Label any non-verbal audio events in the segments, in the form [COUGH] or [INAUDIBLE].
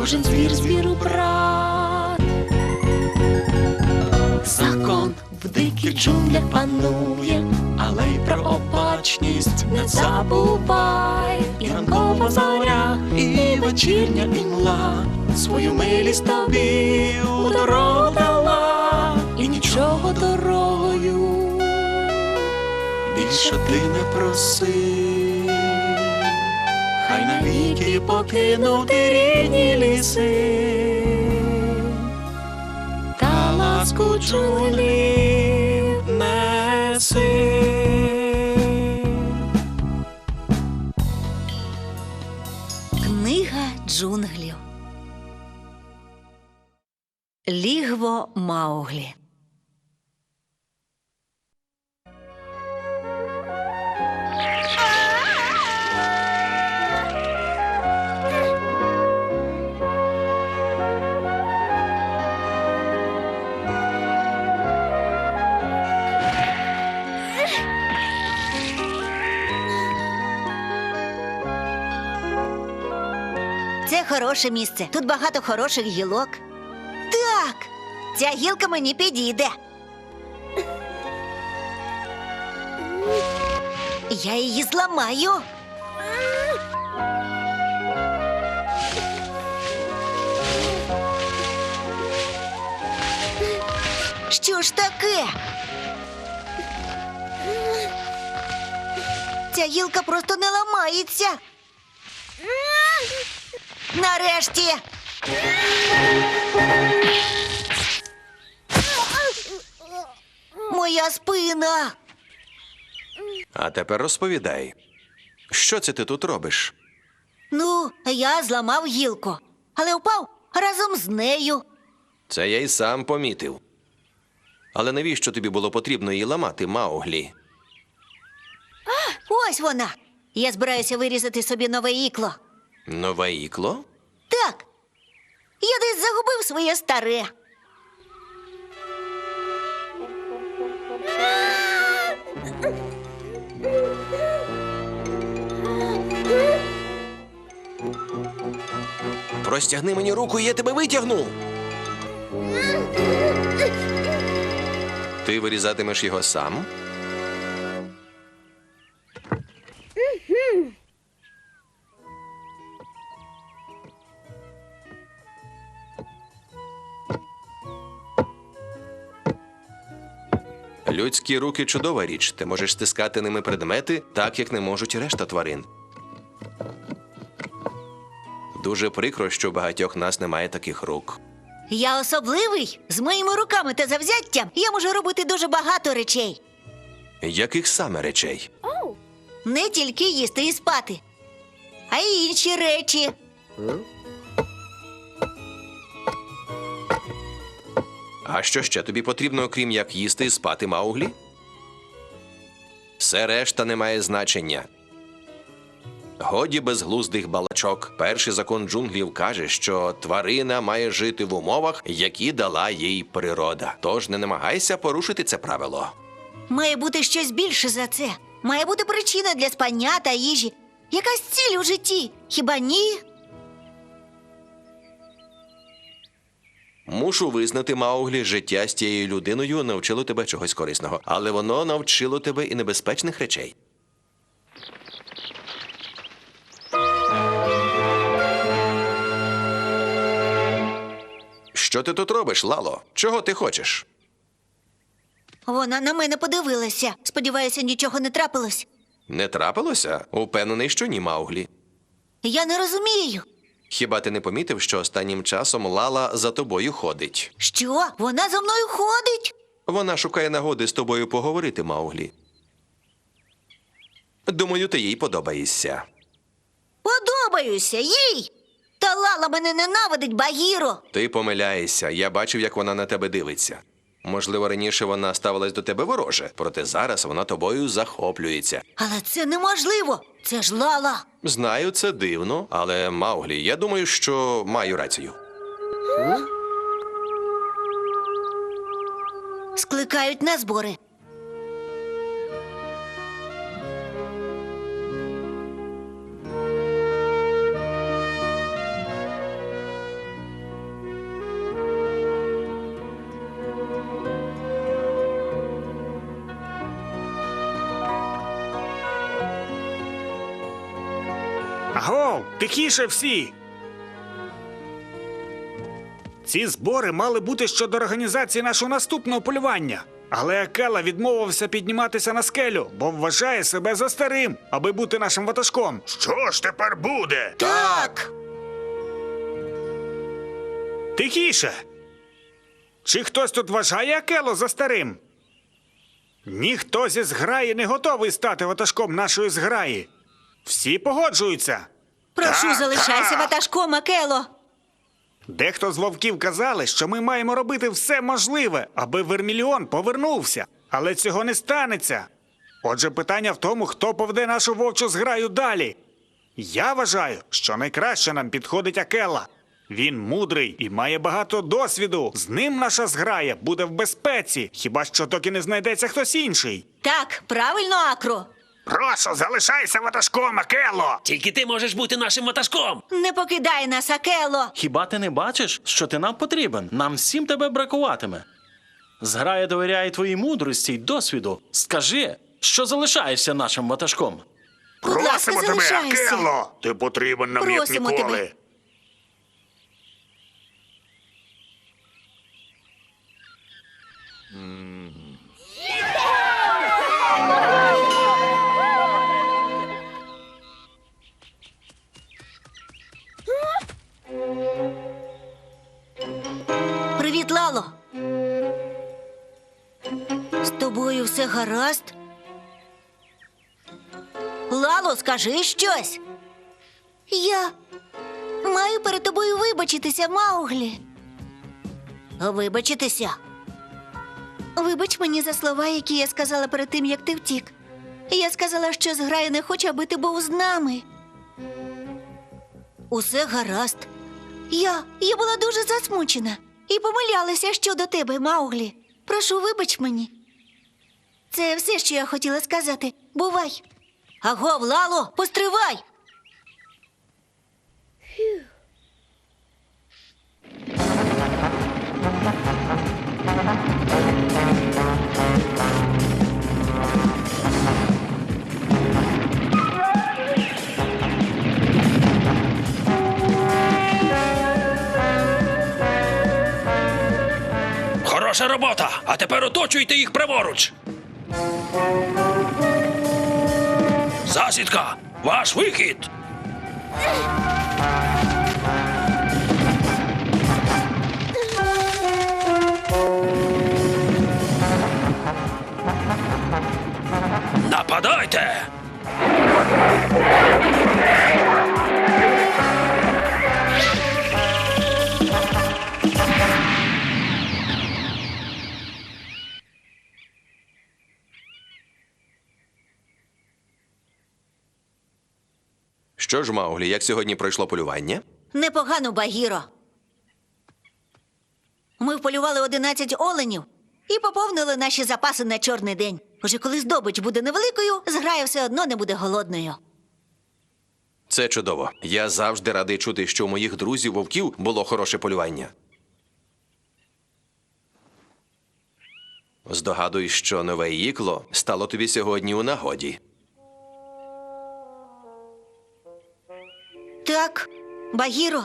кожен звір звіру брат. Закон в диких джунглях панує, але й про обачність не забувай. І ранкова зоря, і вечірня імла свою милість тобі у дорогу дала, і нічого дорогою більше ти не проси. Навіки покинути рідні ліси та ласку джунглів неси. Книга джунглів. Лігво Мауглі. Хороше місце. Тут багато хороших гілок. Так, ця гілка мені підійде. Я її зламаю. Що ж таке? Ця гілка просто не ламається. Нарешті. Моя спина. А тепер розповідай, що це ти тут робиш? Ну, я зламав гілку, але впав разом з нею. Це я й сам помітив. Але навіщо тобі було потрібно її ламати, Мауглі? Ось вона. Я збираюся вирізати собі нове ікло. Нове ікло? Так. Я десь загубив своє старе. Простягни мені руку, і я тебе витягну. Ти вирізатимеш його сам? Людські руки чудова річ. Ти можеш стискати ними предмети, так як не можуть решта тварин. Дуже прикро, що у багатьох нас немає таких рук. Я особливий. З моїми руками та завзяттям я можу робити дуже багато речей. Яких саме речей? Не тільки їсти і спати, а й інші речі. А що ще тобі потрібно, окрім як їсти і спати Мауглі? Все решта не має значення. Годі безглуздих балачок. Перший закон джунглів каже, що тварина має жити в умовах, які дала їй природа. Тож не намагайся порушити це правило. Має бути щось більше за це. Має бути причина для спання та їжі. Якась ціль у житті. Хіба ні? Мушу визнати, Мауглі, життя з тією людиною навчило тебе чогось корисного, але воно навчило тебе і небезпечних речей. Що ти тут робиш, Лало? Чого ти хочеш? Вона на мене подивилася. Сподіваюся, нічого не трапилось. Не трапилося? Упевнений, що ні, Мауглі. Я не розумію. Хіба ти не помітив, що останнім часом Лала за тобою ходить? Що? Вона за мною ходить? Вона шукає нагоди з тобою поговорити, Мауглі. Думаю, ти їй подобаєшся. Подобаюся їй. Та Лала мене ненавидить, Багіро. Ти помиляєшся, я бачив, як вона на тебе дивиться. Можливо, раніше вона ставилась до тебе вороже, проте зараз вона тобою захоплюється. Але це неможливо. Це ж Лала. Знаю, це дивно, але Мауглі, я думаю, що маю рацію. Скликають на збори. Агов, тихіше всі. Ці збори мали бути щодо організації нашого наступного полювання. Але Акела відмовився підніматися на скелю, бо вважає себе за старим, аби бути нашим ватажком. Що ж тепер буде? Так. Тихіше. Чи хтось тут вважає Акело за старим? Ніхто зі зграї не готовий стати ватажком нашої зграї. Всі погоджуються. Прошу, Так, залишайся так. ватажком, Акело. Дехто з вовків казали, що ми маємо робити все можливе, аби Верміліон повернувся, але цього не станеться. Отже, питання в тому, хто поведе нашу вовчу зграю далі. Я вважаю, що найкраще нам підходить Акела. Він мудрий і має багато досвіду. З ним наша зграя буде в безпеці, хіба що доки не знайдеться хтось інший. Так, правильно, Акро. Прошу, залишайся ватажком, Акело! Тільки ти можеш бути нашим ватажком. Не покидай нас, Акело. Хіба ти не бачиш, що ти нам потрібен? Нам всім тебе бракуватиме. Зграя довіряє твоїй мудрості й досвіду. Скажи, що залишаєшся нашим ватажком. Ласка, залишайся. Ти потрібен нам, як Просимо ніколи. тебе. Привіт, все гаразд? Лало, скажи щось. Я маю перед тобою вибачитися, Мауглі. Вибачитися. Вибач мені за слова, які я сказала перед тим, як ти втік. Я сказала, що зграя не хоче, аби ти був з нами. Усе гаразд. Я, я була дуже засмучена і помилялася щодо тебе, Мауглі. Прошу, вибач мені. Це все, що я хотіла сказати. Бувай. Агов, Лало, постривай. Хороша робота. А тепер оточуйте їх праворуч. Засідка. Ваш вихід. Нападайте! Що ж, Мауглі, як сьогодні пройшло полювання? Непогано, Багіро. Ми вполювали 11 оленів і поповнили наші запаси на чорний день. Уже коли здобич буде невеликою, зграя все одно не буде голодною. Це чудово. Я завжди радий чути, що у моїх друзів вовків було хороше полювання. Здогадуюсь, що нове ікло стало тобі сьогодні у нагоді. Так, Багіро.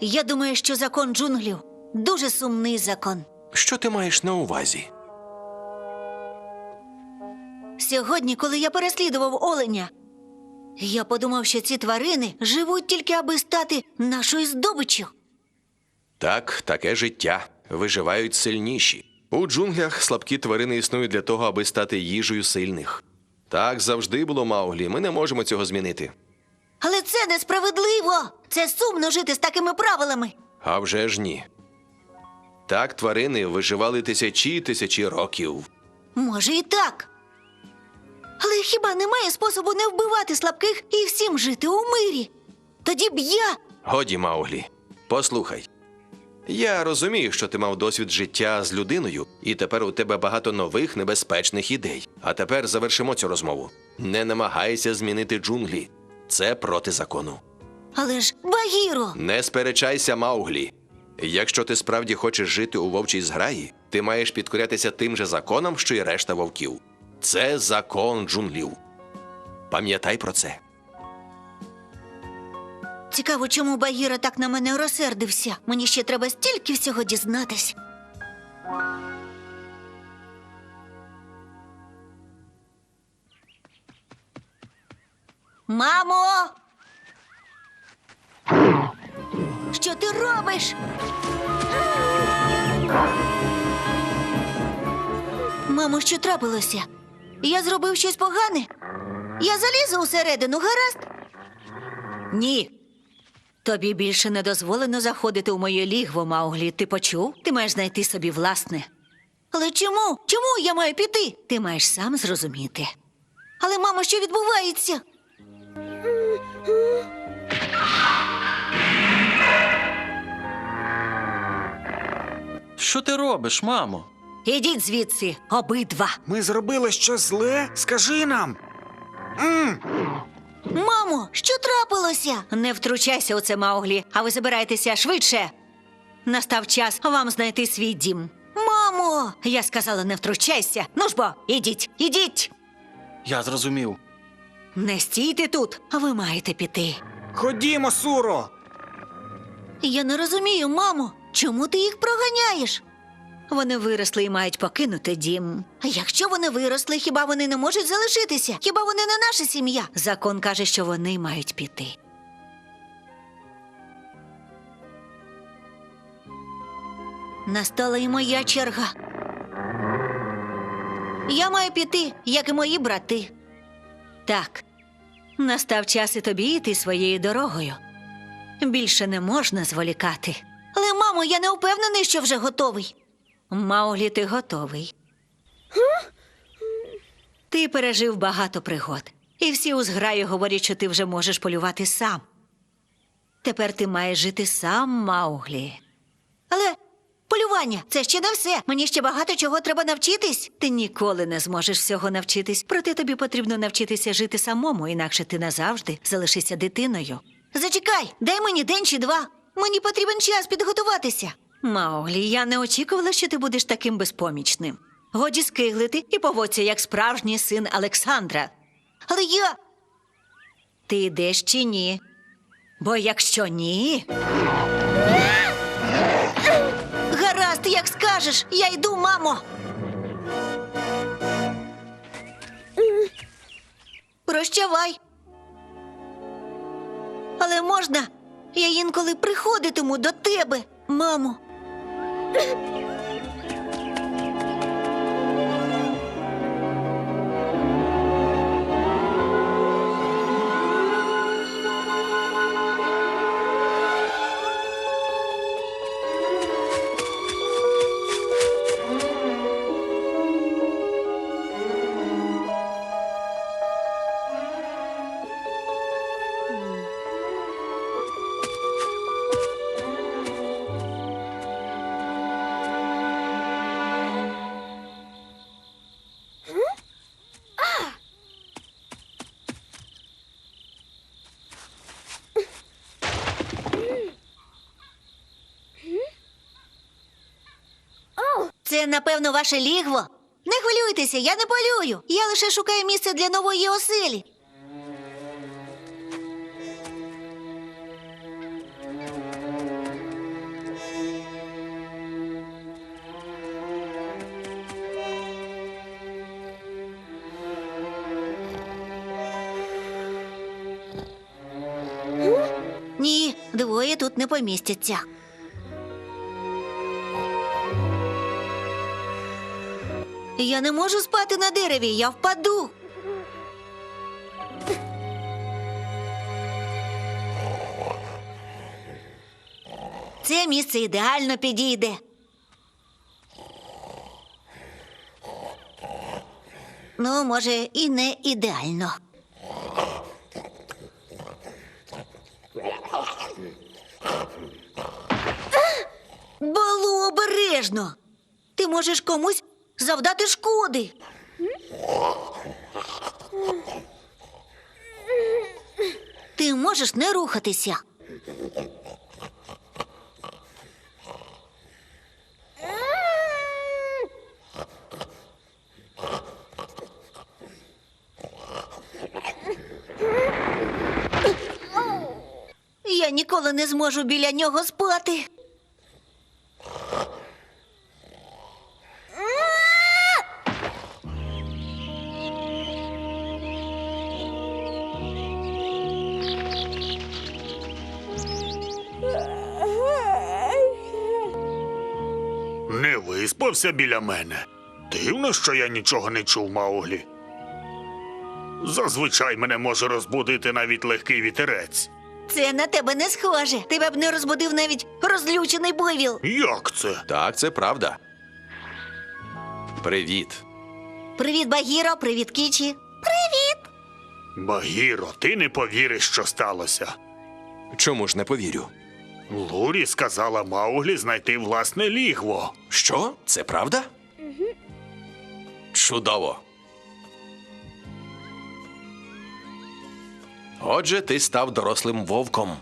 Я думаю, що закон джунглів дуже сумний закон. Що ти маєш на увазі? Сьогодні, коли я переслідував оленя, я подумав, що ці тварини живуть тільки аби стати нашою здобиччю. Так, таке життя. Виживають сильніші. У джунглях слабкі тварини існують для того, аби стати їжею сильних. Так завжди було Мауглі. Ми не можемо цього змінити. Але це несправедливо. Це сумно жити з такими правилами. А вже ж ні. Так тварини виживали тисячі й тисячі років. Може, і так. Але хіба немає способу не вбивати слабких і всім жити у мирі? Тоді б я. Годі, Мауглі, послухай. Я розумію, що ти мав досвід життя з людиною, і тепер у тебе багато нових небезпечних ідей. А тепер завершимо цю розмову. Не намагайся змінити джунглі. Це проти закону. Але ж Багіро! Не сперечайся, Мауглі. Якщо ти справді хочеш жити у вовчій зграї, ти маєш підкорятися тим же законам, що й решта вовків. Це закон джунглів. Пам'ятай про це. Цікаво, чому Багіра так на мене розсердився. Мені ще треба стільки всього дізнатись. Мамо! Що ти робиш? Мамо, що трапилося? Я зробив щось погане? Я залізу усередину, гаразд? Ні. Тобі більше не дозволено заходити у моє лігво, Мауглі. Ти почув? Ти маєш знайти собі власне. Але чому? Чому я маю піти? Ти маєш сам зрозуміти. Але, мамо, що відбувається? Що ти робиш, мамо? Ідіть звідси, обидва. Ми зробили щось зле? Скажи нам. Мамо, що трапилося? Не втручайся у це, Мауглі, а ви забирайтеся швидше. Настав час вам знайти свій дім. Мамо! Я сказала, не втручайся. Ну ж бо, ідіть, ідіть. Я зрозумів. Не стійте тут, а ви маєте піти. Ходімо, Суро. Я не розумію, мамо, чому ти їх проганяєш? Вони виросли і мають покинути дім. А якщо вони виросли, хіба вони не можуть залишитися? Хіба вони не наша сім'я? Закон каже, що вони мають піти. Настала і моя черга. Я маю піти, як і мої брати. Так, настав час і тобі йти своєю дорогою. Більше не можна зволікати. Але, мамо, я не впевнений, що вже готовий. Мауглі, ти готовий. Ти пережив багато пригод, і всі у зграї говорять, що ти вже можеш полювати сам. Тепер ти маєш жити сам, Мауглі. Але полювання це ще не все. Мені ще багато чого треба навчитись. Ти ніколи не зможеш всього навчитись, проте тобі потрібно навчитися жити самому, інакше ти назавжди залишишся дитиною. Зачекай, дай мені день чи два. Мені потрібен час підготуватися. Мауглі, я не очікувала, що ти будеш таким безпомічним. Годі скиглити і поводься як справжній син Олександра. Але я. Ти йдеш чи ні? Бо якщо ні, скажеш, я йду, мамо. Прощавай. Але можна, я інколи приходитиму до тебе, мамо. Це, напевно, ваше лігво. Не хвилюйтеся, я не полюю. Я лише шукаю місце для нової оселі. Ні, двоє тут не помістяться. Я не можу спати на дереві, я впаду. Це місце ідеально підійде. Ну, може, і не ідеально. Балу обережно. Ти можеш комусь завдати шкоди. Ти можеш не рухатися. Я ніколи не зможу біля нього спати. Не виспався біля мене. Дивно, що я нічого не чув, Мауглі. Зазвичай мене може розбудити навіть легкий вітерець. Це на тебе не схоже. Тебе б не розбудив навіть розлючений бойвіл. Як це? Так, це правда. Привіт. Привіт, Багіро, привіт, Кічі. Багіро, ти не повіриш, що сталося. Чому ж не повірю? Лурі сказала Мауглі знайти власне лігво. Що? Це правда? Чудово. Отже, ти став дорослим вовком.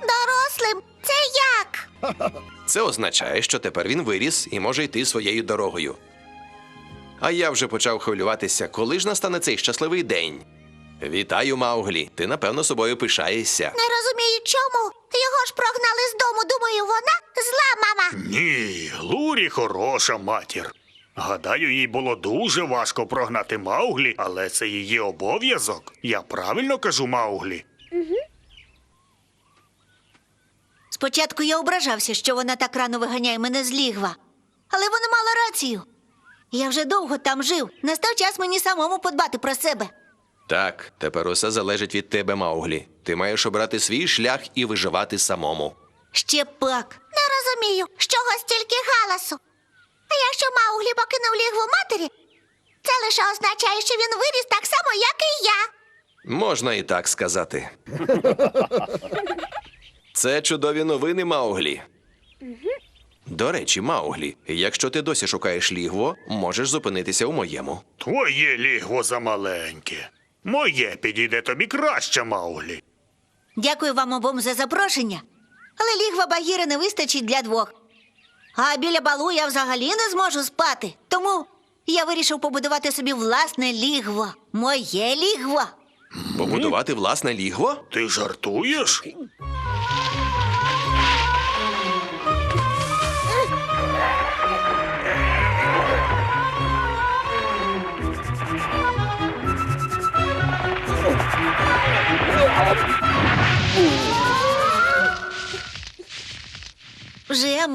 Дорослим, це як? [LAUGHS] Це означає, що тепер він виріс і може йти своєю дорогою. А я вже почав хвилюватися, коли ж настане цей щасливий день. Вітаю, Мауглі. Ти напевно собою пишаєшся. Не розумію, чому. Його ж прогнали з дому. Думаю, вона зла мама. Ні, Лурі хороша матір. Гадаю, їй було дуже важко прогнати Мауглі, але це її обов'язок. Я правильно кажу Мауглі. Спочатку я ображався, що вона так рано виганяє мене з лігва. Але вона мала рацію. Я вже довго там жив. Настав час мені самому подбати про себе. Так, тепер усе залежить від тебе, Мауглі. Ти маєш обрати свій шлях і виживати самому. Ще пак. Не розумію, з чого стільки галасу. А якщо Мауглі покинув лігву матері, це лише означає, що він виріс так само, як і я. Можна і так сказати. [LAUGHS] Це чудові новини, Мауглі. До речі, Мауглі, якщо ти досі шукаєш лігво, можеш зупинитися у моєму. Твоє лігво замаленьке. Моє підійде тобі краще, Мауглі. Дякую вам обом за запрошення. Але лігва Багіри не вистачить для двох. А біля балу я взагалі не зможу спати. Тому я вирішив побудувати собі власне лігво. Моє лігво. Побудувати власне лігво? Ти жартуєш?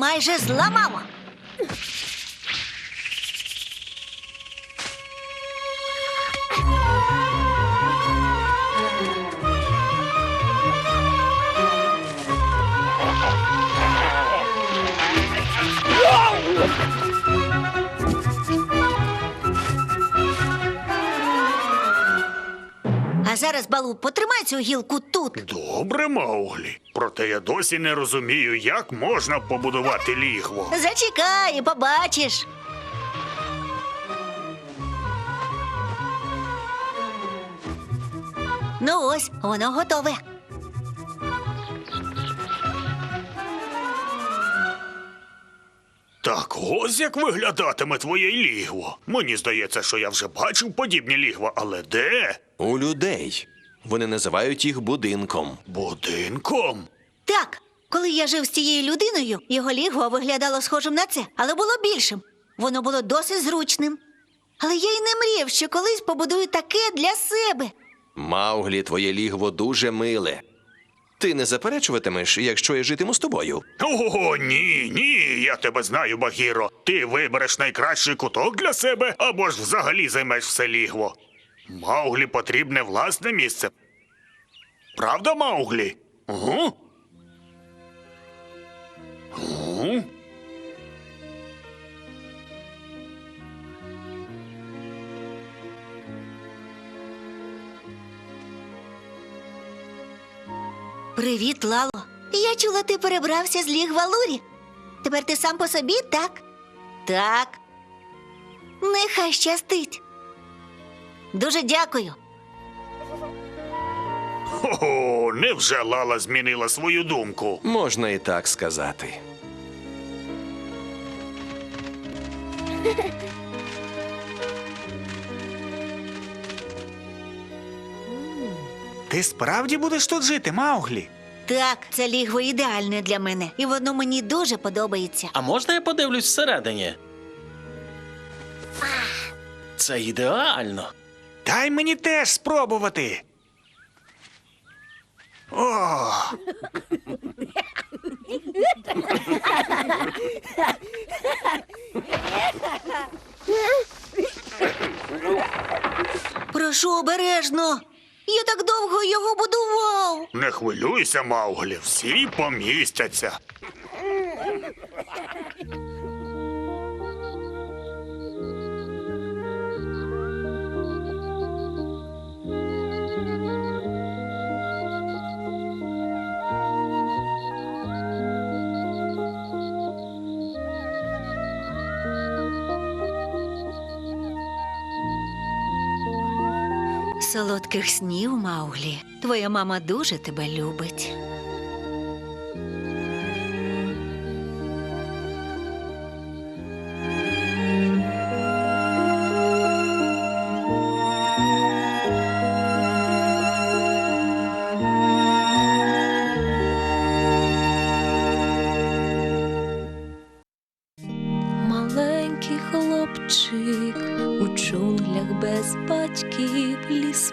Майже зламав. Балу потримай цю гілку тут. Добре, Мауглі. Проте я досі не розумію, як можна побудувати лігво. Зачекай, побачиш. Ну ось, воно готове. Так ось як виглядатиме твоє лігво. Мені здається, що я вже бачив подібні лігва, але де? У людей. Вони називають їх будинком. Будинком? Так, коли я жив з цією людиною, його лігво виглядало схожим на це, але було більшим. Воно було досить зручним. Але я й не мріяв, що колись побудую таке для себе. Мауглі, твоє лігво дуже миле. Ти не заперечуватимеш, якщо я житиму з тобою. О, ні, ні, я тебе знаю, Багіро. Ти вибереш найкращий куток для себе або ж взагалі займеш все лігво. Мауглі потрібне власне місце. Правда, Мауглі? Угу. Угу. Привіт, Лало. Я чула, ти перебрався з ліг Валурі. Тепер ти сам по собі, так? Так. Нехай щастить дуже дякую. Хо-хо, невже Лала змінила свою думку? Можна і так сказати. Ти справді будеш тут жити, Мауглі? Так, це лігво ідеальне для мене, і воно мені дуже подобається. А можна я подивлюсь всередині? Це ідеально. Дай мені теж спробувати. О, Прошу обережно. Я так довго його будував. не хвилюйся, Мауглі, всі помістяться. Солодких снів, Мауглі. Твоя мама дуже тебе любить.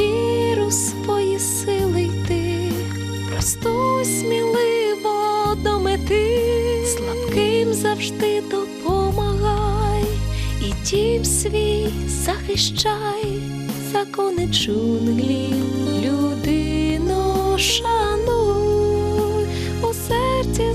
віру свої сили йти, просто сміливо до мети, слабким завжди допомагай, і дім свій захищай, закони джунглі, людину шануй. У серці.